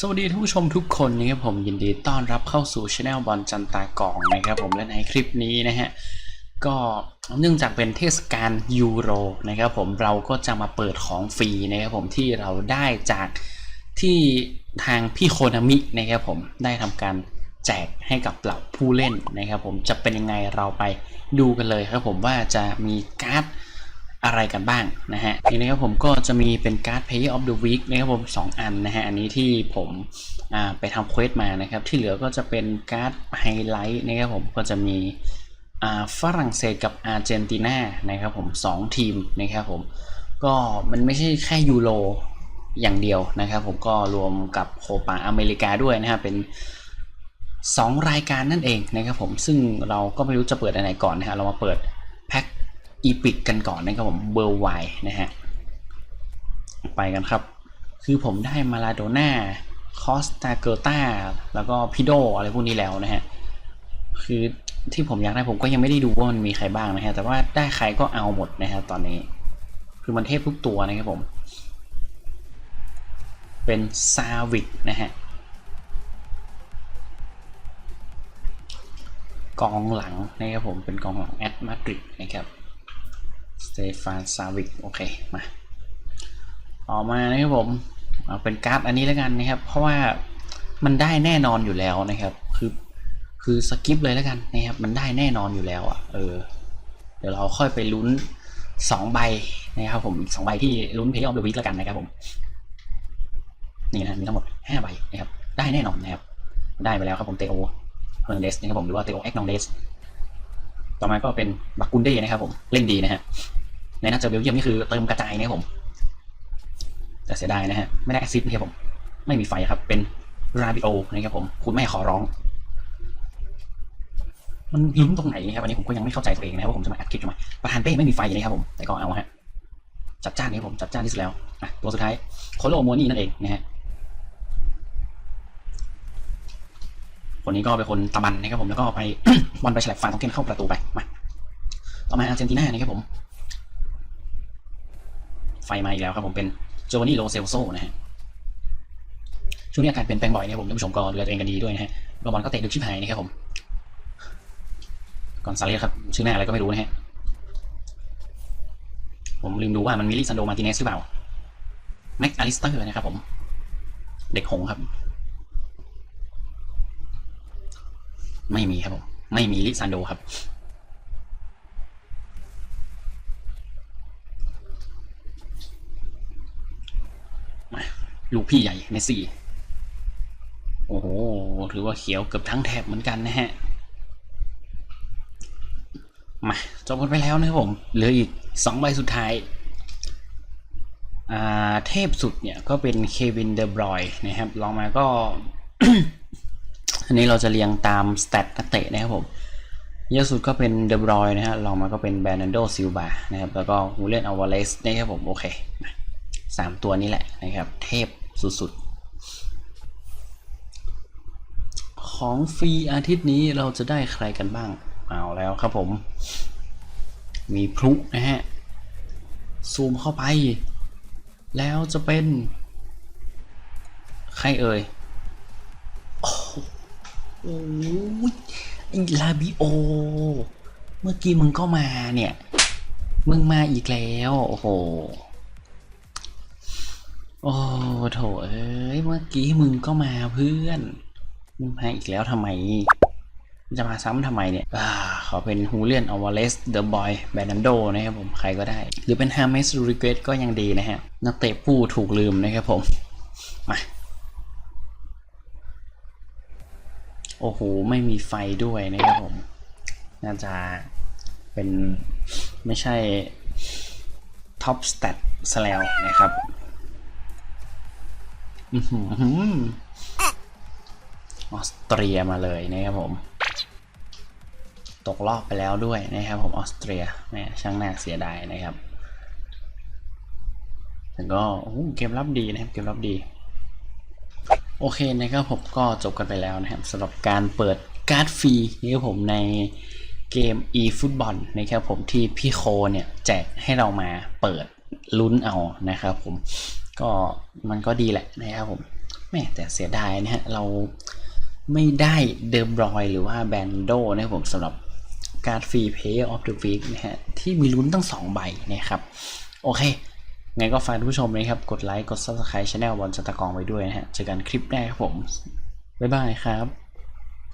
สวัสดีท่านผู้ชมทุกคนนะครับผมยินดีต้อนรับเข้าสู่ช anel บอลจันตากล่องนะครับผมและในคลิปนี้นะฮะก็เนื่องจากเป็นเทศกาลยูโรนะครับผมเราก็จะมาเปิดของฟรีนะครับผมที่เราได้จากที่ทางพี่โคนามินะครับผมได้ทำการแจกให้กับเหล่าผู้เล่นนะครับผมจะเป็นยังไงเราไปดูกันเลยครับผมว่าจะมีการ์ด อะไรกันบ้างนะฮะทีนี้ครับผมก็จะมีเป็นการ์ด Player of the Week นะครับผม 2 อันนะฮะ อันนี้ที่ผมไปทำเควสมานะครับ ที่เหลือก็จะเป็นการ์ดไฮไลท์นะครับผมก็จะมีฝรั่งเศสกับอาร์เจนตินานะครับผม 2 ทีมนะครับผมก็มันไม่ใช่แค่ยูโรอย่างเดียวนะครับ ผมก็รวมกับโคปาอเมริกาด้วยนะฮะเป็น 2 รายการนั่นเองนะครับผมซึ่งเราก็ไม่รู้จะเปิดอันไหนก่อนนะฮะเรามาเปิด อีพิกกันก่อนนะครับผมเบอร์ไวนะฮะ ไปกันครับ คือผมได้มาลาโดน่าคอสตาเกอร์ตาแล้วก็พิโดอะไรพวกนี้แล้วนะฮะ คือที่ผมอยากได้ผมก็ยังไม่ได้ดูว่ามันมีใครบ้างนะฮะ แต่ว่าได้ใครก็เอาหมดนะฮะตอนนี้ คือมันเทพทุกตัวนะครับผม เป็นซาวิกนะฮะกองหลังนะครับผมเป็นกองหลังแอตมาดริดนะครับ สเตฟานซาวิกโอเคมาต่อมานะครับผมเอาเป็นการ์ดอันนี้แล้วกันนะครับ เพราะว่ามันได้แน่นอนอยู่แล้วนะครับ คือคือสกิปเลยแล้วกันนะครับ มันได้แน่นอนอยู่แล้วอะเออเดี๋ยวเราค่อยไปลุ้นสองใบนะครับผมอีกสองใบที่ลุ้นเพย์ออฟเดอะวีคแล้วกันนะครับผมนี่นะมีทั้งหมดห้าใบนะครับได้แน่นอนนะครับได้ไปแล้วครับผมเตโอเฮอร์เดสนะครับผมหรือว่าเตโอเอ็กนองเดส ต่อมาก็เป็นบักกุนเด้นะครับผมเล่นดีนะฮะในนัดเจอเบลเยียมนี่คือเติมกระจายนะครับผม แต่เสียดายนะฮะไม่ได้แอซิดนะครับผม ไม่มีไฟครับ เป็นราบิโอนะครับผม คุณแม่ขอร้อง มันลุ้นตรงไหนนะครับอันนี้ผมก็ยังไม่เข้าใจตัวเองนะครับว่าผมจะมาอัดคลิปทำไมประธานเป้ไม่มีไฟนะครับผมแต่ก็เอาฮะจัดจ้านนี่ผมจัดจ้านที่สุดแล้วอะตัวสุดท้ายโคโลโมนี่นั่นเองนะฮะ คนนี้ก็เป็นคนตะบันนะครับผมแล้วก็ไปบอลไปฉลับฟานต้องเกนเข้าประตูไปมาต่อมาอาร์เจนตินานะครับผม ไฟมาอีกแล้วครับผมเป็นโจวานี่โลเซลโซนะฮะช่วงนี้อาการเปลี่ยนแปลงบ่อยนะครับผมท่านผู้ชมก็ดูแลตัวเองกันดีด้วยนะฮะล้วบอลก็เตะดึกชิบหายนะครับผมก่อนซาเลสครับชื่อหน้าอะไรก็ไม่รู้นะฮะผมลืมดูว่ามันมีลิซันโดมาร์ติเนสหรือเปล่าแม็กอลิสเตอร์นะครับผม เด็กหงส์ครับ ไม่มีครับผมไม่มีลิซันโดครับลูกพี่ใหญ่เมสซี่ โอ้โห ถือว่าเขียวเกือบทั้งแถบเหมือนกันนะฮะ มาจบกันไปแล้วนะครับผม เหลืออีกสองใบสุดท้ายอ่าเทพสุดเนี่ยก็เป็นเควินเดอบรอยนะครับลองมาก็ อันนี้เราจะเรียงตามสเตตนักเตะนะครับผมเยอะสุดก็เป็นเดบรอยนะฮะลองมาก็เป็นแบรนันโดซิลบานะครับ แล้วก็ฮูเลนอวาเลสนะครับผม โอเคสามตัวนี้แหละนะครับ เทพสุดๆ ของฟรีอาทิตย์นี้เราจะได้ใครกันบ้าง เอาแล้วครับผม มีพลุนะฮะ ซูมเข้าไป แล้วจะเป็น ใครเอ่ย โอ้ยไอ้ลาบิโอ เมื่อกี้มึงก็มาเนี่ย มึงมาอีกแล้ว โอ้โห โอ้โถเอ้ย เมื่อกี้มึงก็มาเพื่อน มึงมาอีกแล้วทำไม จะมาซ้ำทำไมเนี่ยอขอเป็นฮูเลียนอวาเลสเดอะบอยแบนันโดนะครับผม ใครก็ได้ หรือเป็นฮา m มสริเกตก็ยังดีนะฮะ นักเตะผู้ถูกลืมนะครับผม มา โอ้โห ไม่มีไฟด้วยนะครับผม น่าจะเป็นไม่ใช่ท็อปสเตตซะแล้วนะครับออสเตรียมาเลยนะครับผม ตกรอบไปแล้วด้วยนะครับผมออสเตรียแหมช่างน่าเสียดายนะครับแต่ก็โอ้โหเกมรับดีนะครับ เกมรับดี โอเคนะครับผมก็จบกันไปแล้วนะครับสำหรับการเปิดการ์ดฟรีนะครับผมในเกม eFootball นะครับผมที่พี่โคเนี่ยแจกให้เรามาเปิดลุ้นเอานะครับผมก็มันก็ดีแหละนะครับผมแม่แต่เสียดายนะฮะเราไม่ได้เดิมรอยหรือว่าแบนโดนะครับผมสำหรับการ์ดฟรีเพย์ออฟเดอะวีคนะฮะที่มีลุ้นตั้ง 2 ใบนะครับ โอเค ไงก็ฝากผู้ชมนะครับ กดไลค์ กด Subscribe Channel บอลจันตะกองไว้ด้วยนะฮะ เจอกันคลิปหน้าครับผม บ๊ายบายครับ